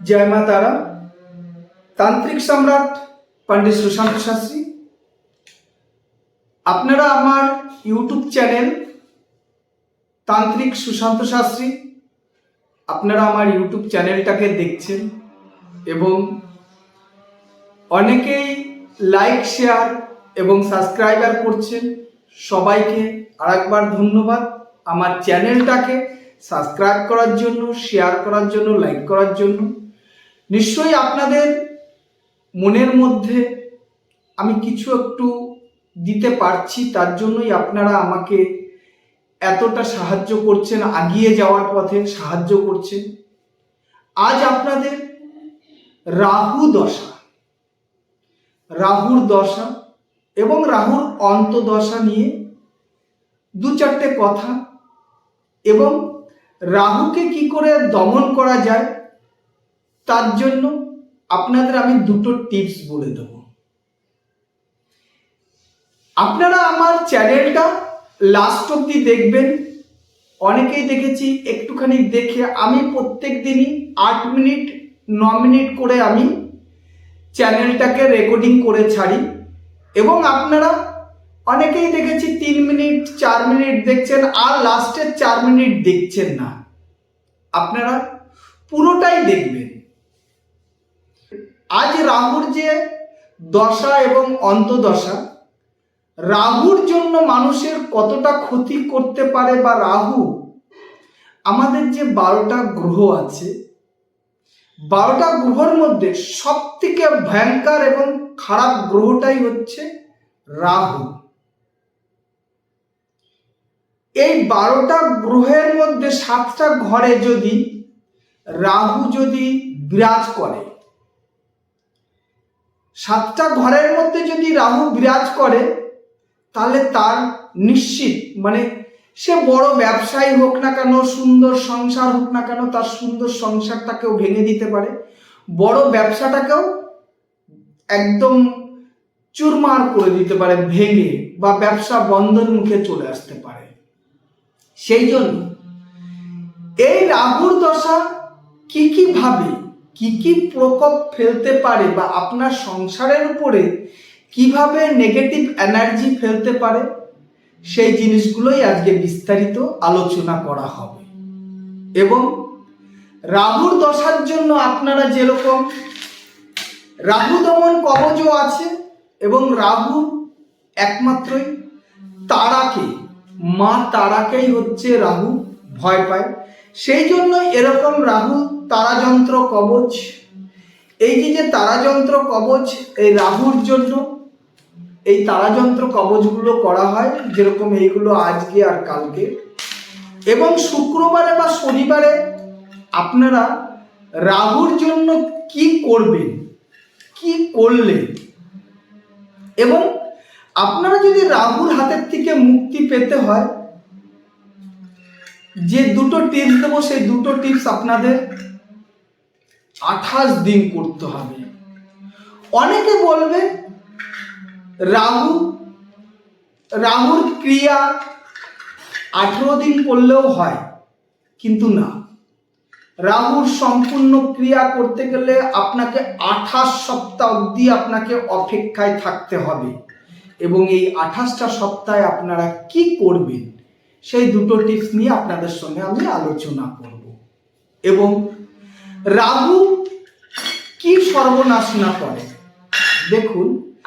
জয় মা তারা। তান্ত্রিক সম্রাট পণ্ডিত সুশান্ত শাস্ত্রী। আপনারা আমার ইউটিউব চ্যানেল তান্ত্রিক সুশান্ত শাস্ত্রী, আপনারা আমার ইউটিউব চ্যানেলটাকে দেখছেন এবং অনেকেই লাইক, শেয়ার এবং সাবস্ক্রাইবার করছেন। সবাইকে আরেকবার ধন্যবাদ। আমার চ্যানেলটাকে সাবস্ক্রাইব করার জন্য, শেয়ার করার জন্য, লাইক করার জন্য। নিশ্চয়ই আপনাদের মনের মধ্যে আমি কিছু একটু দিতে পারছি, তার জন্যই আপনারা আমাকে এতটা সাহায্য করছেন আগিয়ে যাওয়ার পথে সাহায্য করছেন। আজ আপনাদের রাহু দশা, রাহুর দশা এবং রাহুর অন্তদশা নিয়ে দু চারটে কথা এবং রাহুকে কি করে দমন করা যায় তার জন্য আপনাদের আমি দুটো টিপস বলে দেব। আপনারা আমার চ্যানেলটা লাস্ট অব্দি দেখবেন। অনেকেই দেখেছি, একটুখানি দেখে আমি প্রত্যেক দিনই আট মিনিট, ন মিনিট করে আমি চ্যানেলটাকে রেকর্ডিং করে ছাড়ি। এবং আপনারা অনেকেই দেখেছি, তিন মিনিট, চার মিনিট দেখছেন, আর লাস্টের চার মিনিট দেখছেন না। আপনারা পুরোটাই দেখবেন। আজ রাহুর যে দশা এবং অন্তদশা, রাহুর জন্য মানুষের কতটা ক্ষতি করতে পারে বা রাহু? আমাদের যে বারোটা গ্রহ আছে, বারোটা গ্রহের মধ্যে সব থেকে ভয়ঙ্কর এবং খারাপ গ্রহটাই হচ্ছে রাহু। এই বারোটা গ্রহের মধ্যে সাতটা ঘরে যদি রাহু যদি বিরাজ করে সাতটা ঘরের মধ্যে যদি রাহু বিরাজ করে, তাহলে তার নিশ্চিত মানে সে বড় ব্যবসায়ী হোক না কেন, সুন্দর সংসার হোক না কেন, তার সুন্দর সংসারটাকেও ভেঙে দিতে পারে। বড় ব্যবসাটাকেও একদম চুরমার করে দিতে পারে, ভেঙে বা ব্যবসা বন্ধের মুখে চলে আসতে পারে। সেই জন্য এই রাহুর দশা কি কি ভাবে কি কি প্রকোপ ফেলতে পারে বা আপনার সংসারের উপরে কীভাবে নেগেটিভ এনার্জি ফেলতে পারে? সেই জিনিসগুলোই আজকে বিস্তারিত আলোচনা করা হবে। এবং রাহুর দশার জন্য আপনারা যেরকম রাহু দমন কবচও আছে এবং রাহু একমাত্রই তারাকে, মা তারাকেই হচ্ছে রাহু ভয় পায়। সেই জন্য এরকম রাহু তারাযন্ত্র কবচ। এই যে তারাযন্ত্র কবচ, এই রাহুর জন্য এই তারাযন্ত্র কবচগুলো করা হয়, যেরকম এইগুলো আজকে আর কালকে। এবং শুক্রবারে বা শনিবারে আপনারা রাহুর জন্য কি করবেন? কি করলে এবং আপনারা যদি রাহুর হাতের থেকে মুক্তি পেতে হয়, যে দুটো টিপস দেবো, সেই দুটো টিপস আপনাদের আঠাশ দিন করতে হবে। অনেকে বলবে, রাহু, রাহুর ক্রিয়া আঠেরো দিন করলেও হয়, কিন্তু না। রাহুর সম্পূর্ণ ক্রিয়া করতে গেলে আপনাকে আঠাশ সপ্তাহ অবধি আপনাকে অপেক্ষায় থাকতে হবে। এবং এই আঠাশটা সপ্তাহে আপনারা কি করবেন, সেই দুটো টিপস নিয়ে আপনাদের সঙ্গে আমি আলোচনা করব। এবং রাহু কি সর্বনাশ না করে? দেখুন,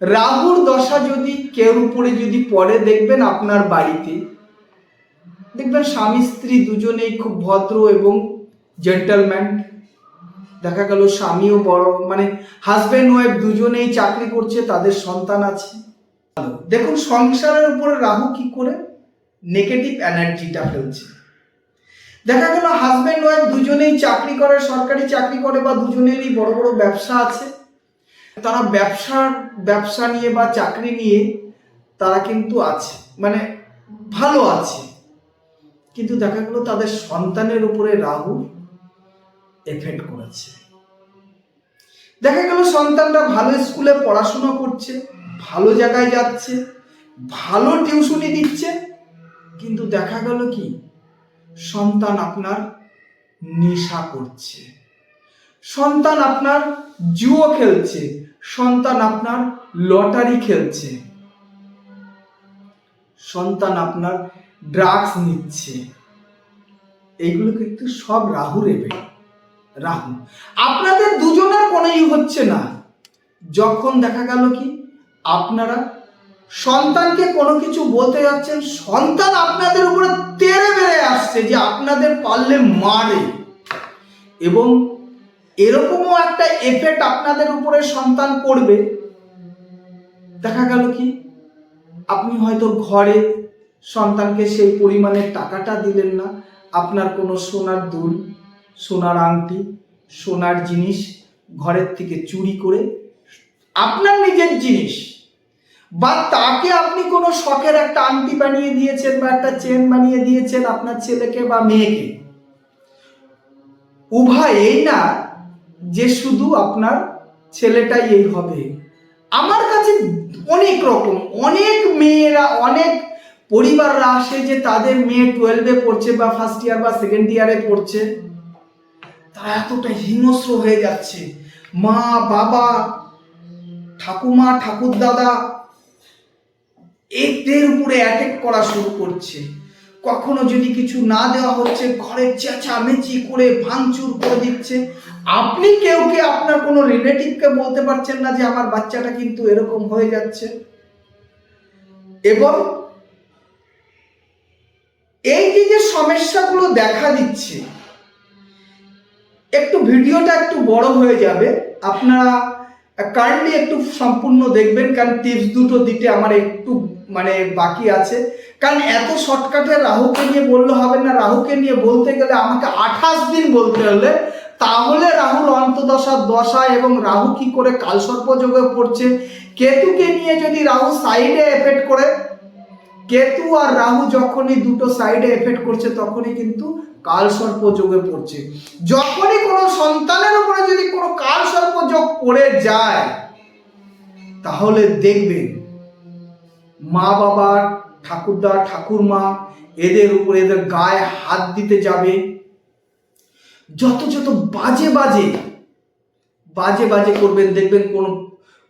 রাহুর দশা যদি কেউ উপরে যদি পড়ে, দেখবেন আপনার বাড়িতে, দেখবেন স্বামী স্ত্রী দুজনেই খুব ভদ্র এবং জেন্টলম্যান দেখা গেল স্বামীও বড় মানে হাজব্যান্ড ওয়াইফ দুজনেই চাকরি করছে, তাদের সন্তান আছে। দেখুন, সংসারের উপরে রাহু কি করে? নেগেটিভ এনার্জিটা ফেলছে। দেখা গেল হাজব্যান্ড ওয়াইফ দুজনেই চাকরি করে, সরকারি চাকরি করে বা দুজনেরই বড় বড় ব্যবসা আছে। তারা ব্যবসার, ব্যবসা নিয়ে বা চাকরি নিয়ে তারা কিন্তু আছে মানে ভালো আছে। কিন্তু দেখা গেল তাদের সন্তানের উপরে রাহু এফেক্ট করেছে। দেখা গেল সন্তানরা ভালো স্কুলে পড়াশোনা করছে, ভালো জায়গায় যাচ্ছে, ভালো টিউশনি দিচ্ছে, কিন্তু দেখা গেল কি? সন্তান আপনার নেশা করছে। সন্তান আপনার জুয়ো খেলছে। সন্তান আপনার লটারি খেলছে। সন্তান আপনার ড্রাগস নিচ্ছে। এইগুলো কিন্তু সব রাহুর এবে রাহু। আপনাদের দুজনের কোনোই হচ্ছে না। যখন দেখা গেল কি, আপনারা সন্তানকে কোনো কিছু বলতে যাচ্ছেন, সন্তান আপনাদের উপরে তেড়ে বেড়ে আসছে যে আপনাদের পারলে মারে। এবং এরকমও একটা এফেক্ট আপনাদের উপরে সন্তান করবে। দেখা গেল কি? আপনি হয়তো ঘরে সন্তানকে সেই পরিমাণের টাকাটা দিলেন না। আপনার কোনো সোনার দুল, সোনার আংটি, সোনার জিনিস ঘরের থেকে চুরি করে, আপনার নিজের জিনিস বা তাকে আপনি কোনো শখের একটা আংটি বানিয়ে দিয়েছেন বা একটা চেন বানিয়ে দিয়েছেন আপনার ছেলেকে বা মেয়েকে? উভয় এই না যে শুধু আপনার ছেলেটাই এই হবে। আমার কাছে অনেক রকম, অনেক মেয়েরা, অনেক পরিবাররা আসে যে তাদের মেয়ে টুয়েলভে পড়ছে বা ফার্স্ট ইয়ার বা সেকেন্ড ইয়ারে পড়ছে। তারা এতটা হিংস্র হয়ে যাচ্ছে। মা, বাবা, ঠাকুমা ঠাকুর দাদা এদের উপরে অ্যাটেক করা শুরু করছে। কখনো যদি কিছু না দেওয়া হচ্ছে ঘরে চেঁচামেচি করে ভাঙচুর করে দিচ্ছে। আপনি কেউ কে আপনার কোনো রিলেটিভকে বলতে পারছেন না যে আমার বাচ্চাটা কিন্তু এরকম হয়ে যাচ্ছে? এবং এই যে যে সমস্যাগুলো দেখা দিচ্ছে, একটু ভিডিওটা একটু বড় হয়ে যাবে। আপনারা কাইন্ডলি একটু সম্পূর্ণ দেখবেন, কারণ টিপস দুটো দিতে আমার একটু মানে বাকি আছে। কারণ এত শর্টকাটে রাহুকে নিয়ে বললে হবে না। রাহুকে নিয়ে বলতে গেলে আমাকে আঠাশ দিন বলতে হলে তাহলে রাহুর অন্তদশা, দশা এবং রাহু কি করে কালসর্প যোগে পড়ছে? কেতুকে নিয়ে যদি রাহু সাইডে এফেক্ট করে, কেতু আর রাহু যখনই দুটো সাইডে এফেক্ট করছে তখনই কিন্তু কাল সর্প যোগে পড়ছে। যখনই কোনো সন্তানের উপরে যদি কোনো কাল সর্প যোগ পড়ে যায়, তাহলে দেখবেন মা বাবা, ঠাকুরদা, ঠাকুরমা, এদের উপরে এদের গায়ে হাত দিতে যাবে। যত যত বাজে বাজে বাজে বাজে করবেন, দেখবেন কোন,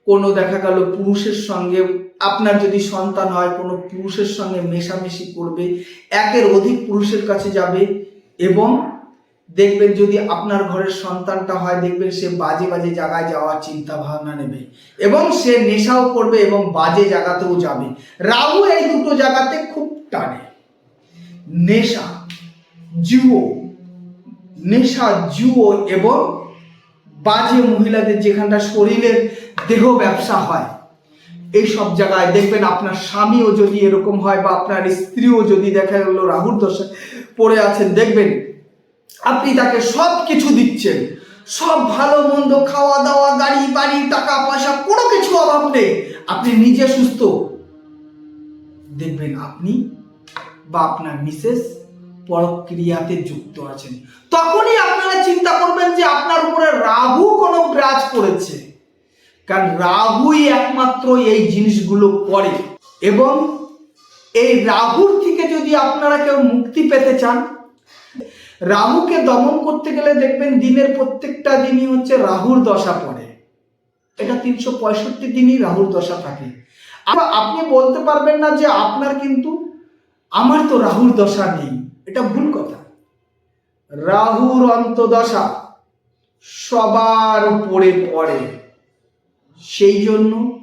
কোনো দেখা গেল পুরুষের সঙ্গে, আপনার যদি সন্তান হয়, কোনো পুরুষের সঙ্গে মেশামেশি করবে, একের অধিক পুরুষের কাছে যাবে এবং দেখবেন যদি আপনার ঘরের সন্তানটা হয়, দেখবেন সে বাজে বাজে জায়গায় যাওয়ার চিন্তা ভাবনা নেবে। এবং সে নেশাও করবে এবং বাজে জায়গাতেও যাবে। রাহু এই দুটো জায়গাতে খুব টানে। নেশা জুয়ো নেশা জুয়ো এবং বাজে মহিলাদের যেখানটা শরীরের দেহ ব্যবসা হয়, এই সব জায়গায় দেখবেন আপনার স্বামীও যদি এরকম হয় বা আপনার স্ত্রীও যদি দেখা গেল রাহুর দশা পড়ে আছেন, দেখবেন আপনি তাকে সব কিছু দিচ্ছেন। সব ভালো, মন্দ, খাওয়া দাওয়া, গাড়ি, বাড়ি, টাকা পয়সা, কোনো কিছু অভাব নেই। আপনি নিজে সুস্থ। দেখবেন আপনি বা আপনার মিসেস পরক্রিয়াতে যুক্ত আছেন। তখনই আপনারা চিন্তা করবেন যে আপনার উপরে রাহু কোনো গ্রাজ করেছে। কারণ রাহুই একমাত্র এই জিনিসগুলো করে। এবং এই রাহুর থেকে যদি আপনারা কেউ মুক্তি পেতে চান রাহুকে দমন করতে গেলে দেখবেন দিনের প্রত্যেকটা দিনই হচ্ছে রাহুর দশা পড়ে। এটা তিনশো পঁয়ষট্টি দিনই রাহুর দশা থাকে। আবার আপনি বলতে পারবেন না যে আপনার কিন্তু, আমার তো রাহুর দশা নেই। এটা ভুল কথা। রাহুর অন্তদশা সবার উপরে পড়ে। সেই জন্য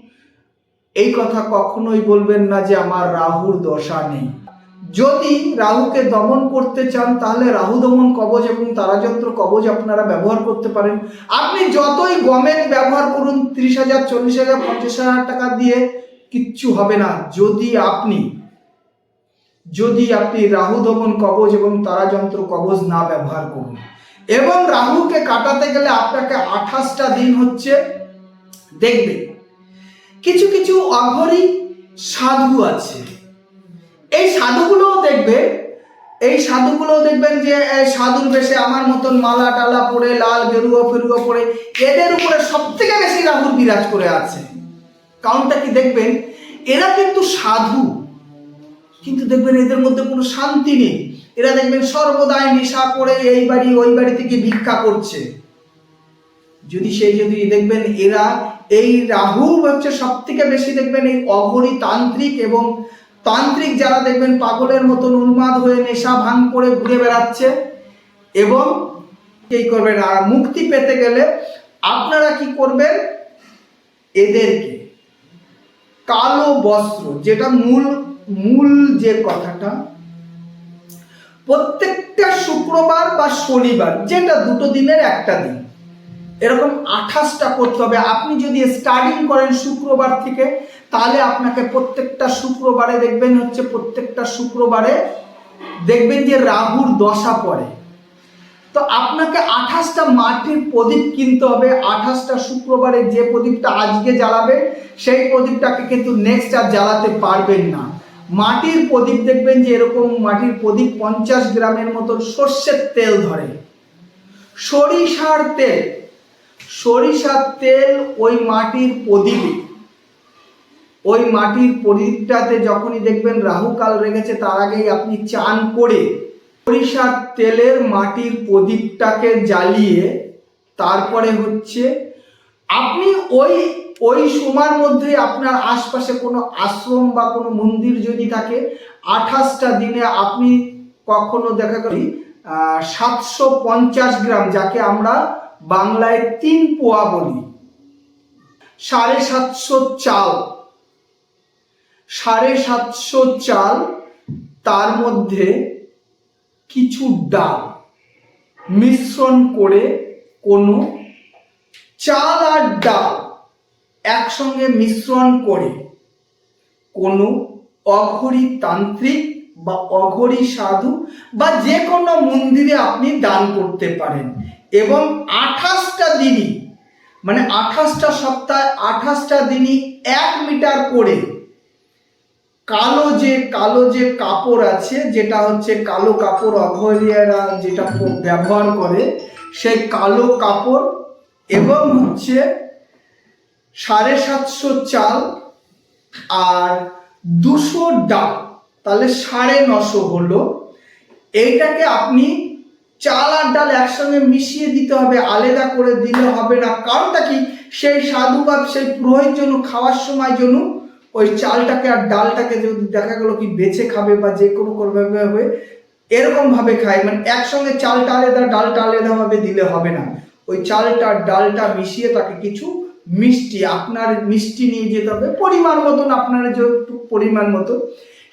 এই কথা কখনোই বলবেন না যে আমার রাহুর দশা নেই। যদি রাহুকে দমন করতে চান, তাহলে রাহু দমন কবচ এবং তারাযন্ত্র কবচ আপনারা ব্যবহার করতে পারেন। আপনি যতই গমের ব্যবহার করুন, ত্রিশ হাজার, চল্লিশ হাজার, পঞ্চাশ হাজার টাকা দিয়ে কিচ্ছু হবে না। যদি আপনি যদি আপনি রাহু দমন কবচ এবং তারাযন্ত্র কবচ না ব্যবহার করুন। এবং রাহুকে কাটাতে গেলে আপনাকে আঠাশটা দিন হচ্ছে দেখবে কিছু কিছু অঘরী সাধু আছে। এই সাধুগুলোও দেখবে, এই সাধুগুলোও দেখবেন যে সাধুর বেশে আমার মতন মালা টালা পরে, লাল গেরুয়া ফেরুয়া পরে, এদের উপরে সব থেকে বেশি রাহুর বিরাজ করে আছে। কারণটা কি দেখবেন, এরা কিন্তু সাধু, কিন্তু দেখবেন এদের মধ্যে কোনো শান্তি নেই। এরা দেখবেন সর্বদাই নেশা করে এই বাড়ি, ওই বাড়ি থেকে ভিক্ষা করছে। যদি সেই যদি দেখবেন এরা, এই রাহু হচ্ছে সব থেকে বেশি দেখবেন এই অঘরী তান্ত্রিক এবং তান্ত্রিক যারা দেখবেন পাগলের মতন উন্মাদ হয়ে নেশা ভাঙ করে ঘুরে বেড়াচ্ছে এবং এই করবেন? আর মুক্তি পেতে গেলে আপনারা কি করবেন? এদেরকে কালো বস্ত্র, যেটা মূল মূল যে কথাটা, প্রত্যেকটা শুক্রবার বা শনিবার, যেটা দুটো দিনের একটা দিন, এরকম আঠাশটা করতে হবে। আপনি যদি স্টার্টিং করেন শুক্রবার থেকে তাহলে আপনাকে প্রত্যেকটা শুক্রবারে দেখবেন হচ্ছে প্রত্যেকটা শুক্রবারে দেখবেন যে রাহুর দশা পড়ে। তো আপনাকে আঠাশটা মাটির প্রদীপ কিনতে হবে। আঠাশটা শুক্রবারে যে প্রদীপটা আজকে জ্বালাবে, সেই প্রদীপটাকে কিন্তু নেক্সট আর জ্বালাতে পারবেন না। মাটির প্রদীপ দেখবেন যে এরকম মাটির প্রদীপ পঞ্চাশ গ্রামের মতো সর্ষের তেল ধরে। সরিষার তেল সরিষার তেল ওই মাটির প্রদীপে। ওই মাটির প্রদীপটাতে যখনই দেখবেন রাহুকাল রেখেছে তার আগেই আপনি চান করে সরিষার তেলের মাটির প্রদীপটাকে জ্বালিয়ে তারপরে হচ্ছে আপনি ওই ওই সময়ের মধ্যে আপনার আশপাশে কোনো আশ্রম বা কোনো মন্দির যদি থাকে, আঠাশটা দিনে আপনি কখনো দেখা করি সাতশো পঞ্চাশ গ্রাম, যাকে আমরা বাংলায় তিন পোয়া বলি, সাড়ে সাতশো চাল। সাড়ে সাতশো চাল, তার মধ্যে কিছু ডাল মিশ্রণ করে কোনো চাল আর ডাল একসঙ্গে মিশ্রণ করে কোনো অঘরী তান্ত্রিক বা অঘরী সাধু বা যে কোনো মন্দিরে আপনি দান করতে পারেন। এবং আঠাশটা দিনই মানে আঠাশটা সপ্তাহে আঠাশটা দিনই এক মিটার করে কালো যে কালো যে কাপড় আছে, যেটা হচ্ছে কালো কাপড় অঘরিয়ারা যেটা ব্যবহার করে, সেই কালো কাপড় এবং হচ্ছে সাড়ে সাতশো চাল আর দুশো ডাল, তাহলে সাড়ে নশো হলো। এইটাকে আপনি চাল আর ডাল একসঙ্গে মিশিয়ে দিতে হবে, আলাদা করে দিলে হবে না। কারণটা কি? সেই সাধু বা সেই পুরোহিত জন্য খাওয়ার সময় জন্য ওই চালটাকে আর ডালটাকে যদি দেখা গেলো কি বেছে খাবে বা যে কোনো করবে হবে এরকম ভাবে খায়। মানে একসঙ্গে চালটা আলাদা ডালটা আলাদা ভাবে দিলে হবে না। ওই চালটা ডালটা মিশিয়ে তাকে কিছু মিষ্টি, আপনার মিষ্টি নিয়ে যেতে হবে। পরিমাণ মতন আপনার যেটুকু পরিমাণ মতো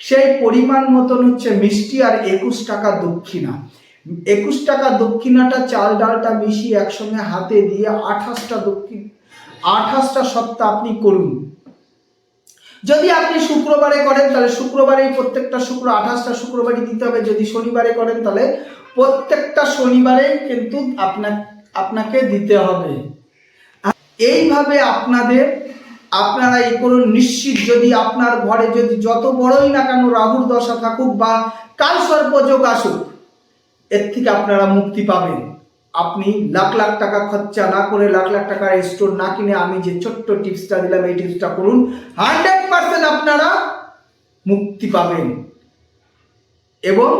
সেই পরিমাণ মতন হচ্ছে মিষ্টি আর একুশ টাকা দক্ষিণা। একুশ টাকা দক্ষিণাটা চাল ডালটা মিশিয়ে একসঙ্গে হাতে দিয়ে আঠাশটা দক্ষিণ, আঠাশটা সপ্তাহ আপনি করুন। যদি আপনি শুক্রবারে করেন, তাহলে শুক্রবারেই প্রত্যেকটা শুক্র, আঠাশটা শুক্রবারই দিতে হবে। যদি শনিবারে করেন, তাহলে প্রত্যেকটা শনিবারেই কিন্তু আপনার আপনাকে দিতে হবে। এইভাবে আপনাদের, আপনারা এই করুন নিশ্চিত, যদি আপনার ঘরে যদি যত বড়ই না কেন রাহুর দশা থাকুক বা কাল সর্পযোগ আসুক, এর থেকে আপনারা মুক্তি পাবেন। আপনি লাখ লাখ টাকা খরচা না করে লাখ লাখ টাকার স্টোর না কিনে আমি যে ছোট্ট টিপসটা দিলাম, এই টিপসটা করুন। হান্ড্রেড পার্সেন্ট আপনারা মুক্তি পাবেন। এবং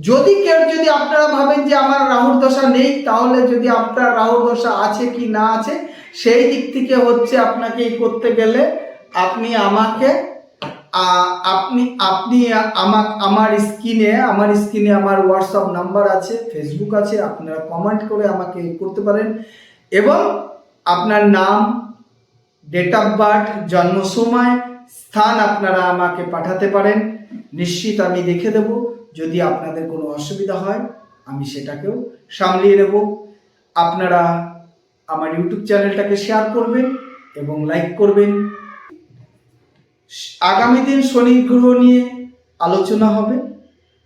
যদি কেউ, যদি আপনারা ভাবেন যে আমার রাহুর দশা নেই, তাহলে যদি আপনার রাহুর দশা আছে কি না আছে, সেই দিক থেকে হচ্ছে আপনাকে করতে গেলে আপনি আমাকে আপনি আপনি আমার আমার স্ক্রিনে আমার স্ক্রিনে আমার হোয়াটসঅ্যাপ নাম্বার আছে ফেসবুক আছে, আপনারা কমেন্ট করে আমাকে করতে পারেন। এবং আপনার নাম ডেট অফ বার্থ জন্ম সময়, স্থান আপনারা আমাকে পাঠাতে পারেন। নিশ্চিত আমি দেখে দেব, যদি আপনাদের কোনো অসুবিধা হয়, আমি সেটাকেও সামলিয়ে নেব। আপনারা আমার ইউটিউব চ্যানেলটাকে শেয়ার করবেন এবং লাইক করবেন। আগামী দিন শনি গ্রহ নিয়ে আলোচনা হবে।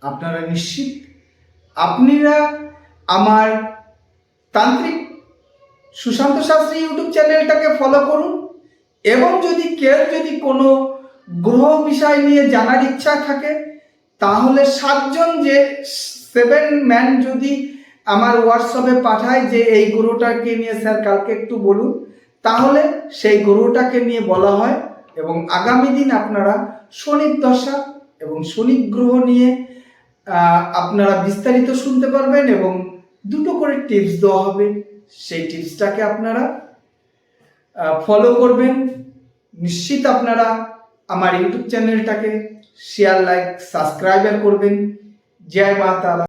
আপনারা নিশ্চিত? আপনারা আমার তান্ত্রিক সুশান্ত শাস্ত্রী ইউটিউব চ্যানেলটাকে ফলো করুন এবং যদি কেউ যদি কোনো গ্রহ বিষয় নিয়ে জানার ইচ্ছা থাকে, তাহলে সাতজন যে সেভেন ম্যান যদি আমার হোয়াটসঅ্যাপে পাঠায় যে এই গ্রহটাকে নিয়ে স্যার কালকে একটু বলুন, তাহলে সেই গ্রহটাকে নিয়ে বলা হয় এবং আগামী দিন আপনারা শনির দশা এবং শনি গ্রহ নিয়ে আপনারা বিস্তারিত শুনতে পারবেন এবং দুটো করে টিপস দেওয়া হবে। সেই টিপসটাকে আপনারা ফলো করবেন। নিশ্চিত আপনারা আমার ইউটিউব চ্যানেলটাকে শেয়ার লাইক সাবস্ক্রাইবার করবেন। জয় মা তারা।